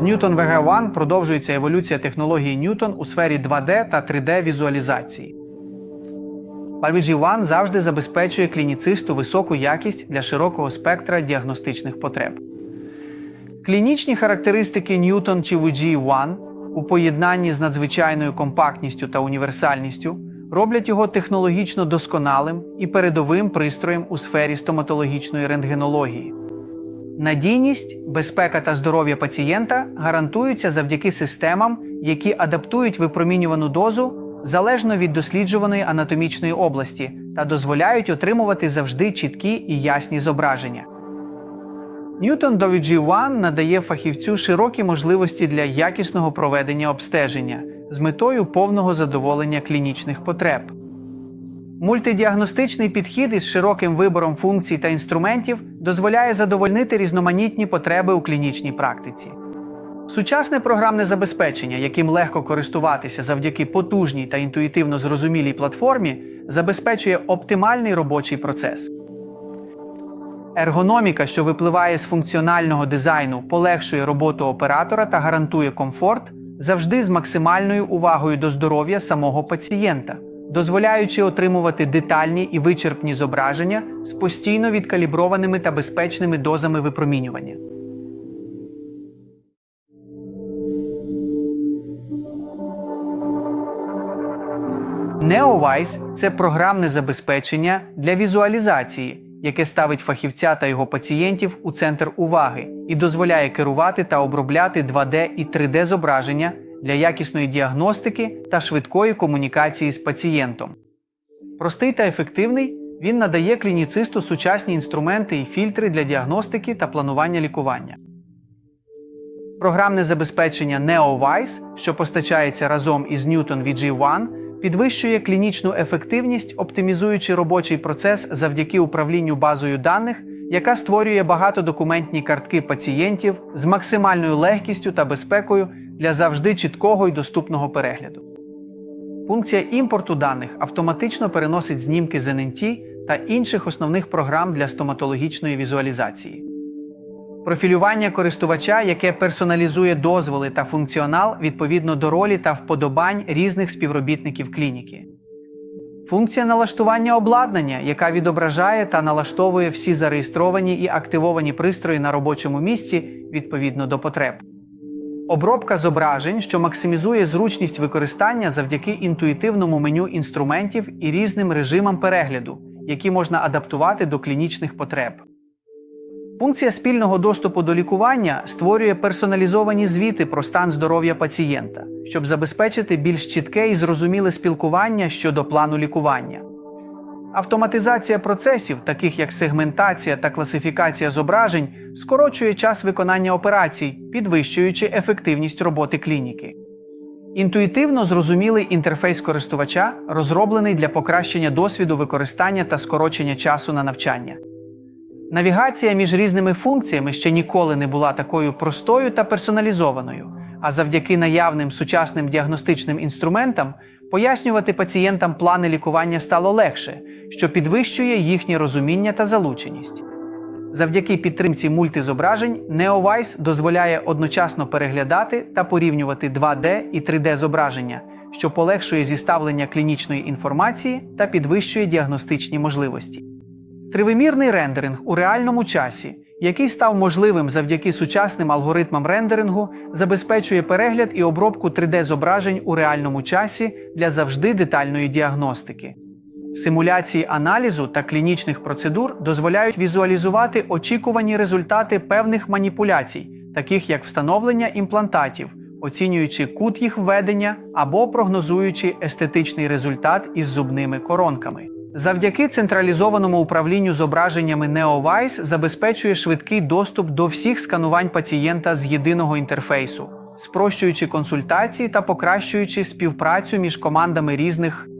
З Newton VG1 продовжується еволюція технології Newton у сфері 2D та 3D візуалізації. PalVG One завжди забезпечує клініцисту високу якість для широкого спектра діагностичних потреб. Клінічні характеристики Newton чи VG1 у поєднанні з надзвичайною компактністю та універсальністю роблять його технологічно досконалим і передовим пристроєм у сфері стоматологічної рентгенології. Надійність, безпека та здоров'я пацієнта гарантуються завдяки системам, які адаптують випромінювану дозу залежно від досліджуваної анатомічної області та дозволяють отримувати завжди чіткі і ясні зображення. Newton до VG1 надає фахівцю широкі можливості для якісного проведення обстеження з метою повного задоволення клінічних потреб. Мультидіагностичний підхід із широким вибором функцій та інструментів дозволяє задовольнити різноманітні потреби у клінічній практиці. Сучасне програмне забезпечення, яким легко користуватися завдяки потужній та інтуїтивно зрозумілій платформі, забезпечує оптимальний робочий процес. Ергономіка, що випливає з функціонального дизайну, полегшує роботу оператора та гарантує комфорт завжди з максимальною увагою до здоров'я самого пацієнта, дозволяючи отримувати детальні і вичерпні зображення з постійно відкаліброваними та безпечними дозами випромінювання. NeoWise – це програмне забезпечення для візуалізації, яке ставить фахівця та його пацієнтів у центр уваги і дозволяє керувати та обробляти 2D і 3D зображення для якісної діагностики та швидкої комунікації з пацієнтом. Простий та ефективний, він надає клініцисту сучасні інструменти і фільтри для діагностики та планування лікування. Програмне забезпечення NeoWise, що постачається разом із Newton VG1, підвищує клінічну ефективність, оптимізуючи робочий процес завдяки управлінню базою даних, яка створює багатодокументні картки пацієнтів з максимальною легкістю та безпекою для завжди чіткого і доступного перегляду. Функція імпорту даних автоматично переносить знімки з NNT та інших основних програм для стоматологічної візуалізації. Профілювання користувача, яке персоналізує дозволи та функціонал відповідно до ролі та вподобань різних співробітників клініки. Функція налаштування обладнання, яка відображає та налаштовує всі зареєстровані і активовані пристрої на робочому місці відповідно до потреб. Обробка зображень, що максимізує зручність використання завдяки інтуїтивному меню інструментів і різним режимам перегляду, які можна адаптувати до клінічних потреб. Функція спільного доступу до лікування створює персоналізовані звіти про стан здоров'я пацієнта, щоб забезпечити більш чітке і зрозуміле спілкування щодо плану лікування. Автоматизація процесів, таких як сегментація та класифікація зображень, скорочує час виконання операцій, підвищуючи ефективність роботи клініки. Інтуїтивно зрозумілий інтерфейс користувача розроблений для покращення досвіду використання та скорочення часу на навчання. Навігація між різними функціями ще ніколи не була такою простою та персоналізованою, а завдяки наявним сучасним діагностичним інструментам пояснювати пацієнтам плани лікування стало легше, що підвищує їхнє розуміння та залученість. Завдяки підтримці мультизображень NeoWise дозволяє одночасно переглядати та порівнювати 2D і 3D зображення, що полегшує зіставлення клінічної інформації та підвищує діагностичні можливості. Тривимірний рендеринг у реальному часі, який став можливим завдяки сучасним алгоритмам рендерингу, забезпечує перегляд і обробку 3D-зображень у реальному часі для завжди детальної діагностики. Симуляції аналізу та клінічних процедур дозволяють візуалізувати очікувані результати певних маніпуляцій, таких як встановлення імплантатів, оцінюючи кут їх введення або прогнозуючи естетичний результат із зубними коронками. Завдяки централізованому управлінню зображеннями NeoWise забезпечує швидкий доступ до всіх сканувань пацієнта з єдиного інтерфейсу, спрощуючи консультації та покращуючи співпрацю між командами різних